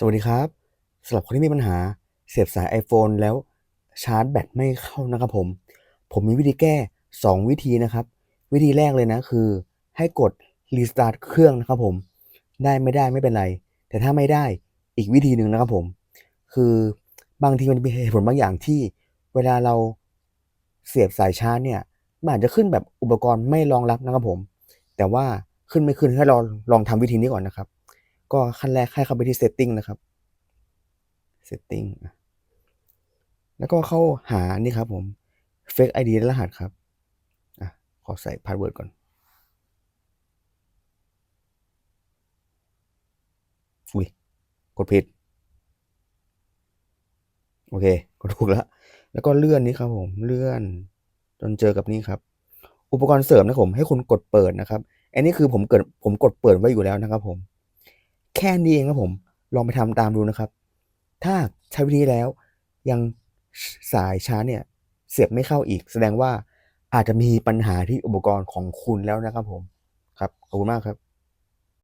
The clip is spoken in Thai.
สวัสดีครับสำหรับคนที่มีปัญหาเสียบสาย iPhone แล้วชาร์จแบตไม่เข้านะครับผม ผมมีวิธีแก้ 2 วิธีนะครับ วิธีแรกเลยนะคือ ให้กด Restart เครื่องนะครับผม ได้ไม่ได้ไม่เป็นไร แต่ถ้าไม่ได้อีกวิธีหนึ่งนะครับผม คือบางทีมันมีเหตุผลบางอย่างที่ เวลาเราเสียบสายชาร์จเนี่ยมันอาจจะขึ้นแบบอุปกรณ์ไม่รองรับนะครับผม แต่ว่าขึ้นไม่ขึ้นให้เราลองทำวิธีนี้ก่อนนะครับ ก็ขั้นแรกให้เข้าไปที่ setting นะครับ setting แล้วก็เข้าหานี่ครับผม fake ID และรหัสครับอะขอใส่ password ก่อนอุ้ยกดผิด โอเคกดถูกแล้ว แล้วก็เลื่อนนี้ครับผมเลื่อน จนเจอกับนี่ครับ อุปกรณ์เสริมนะผมให้คุณกดเปิดนะครับ อันนี้คือผมเกิดผมกดเปิดไว้อยู่แล้วนะครับผม แค่นี้เองครับผม ลองไปทำตามดูนะครับ ถ้าใช้วิธีแล้วยังสายชาร์จเนี่ย เสียบไม่เข้าอีก แสดงว่าอาจจะมีปัญหาที่อุปกรณ์ของคุณแล้วนะครับผม ครับ ขอบคุณมากครับ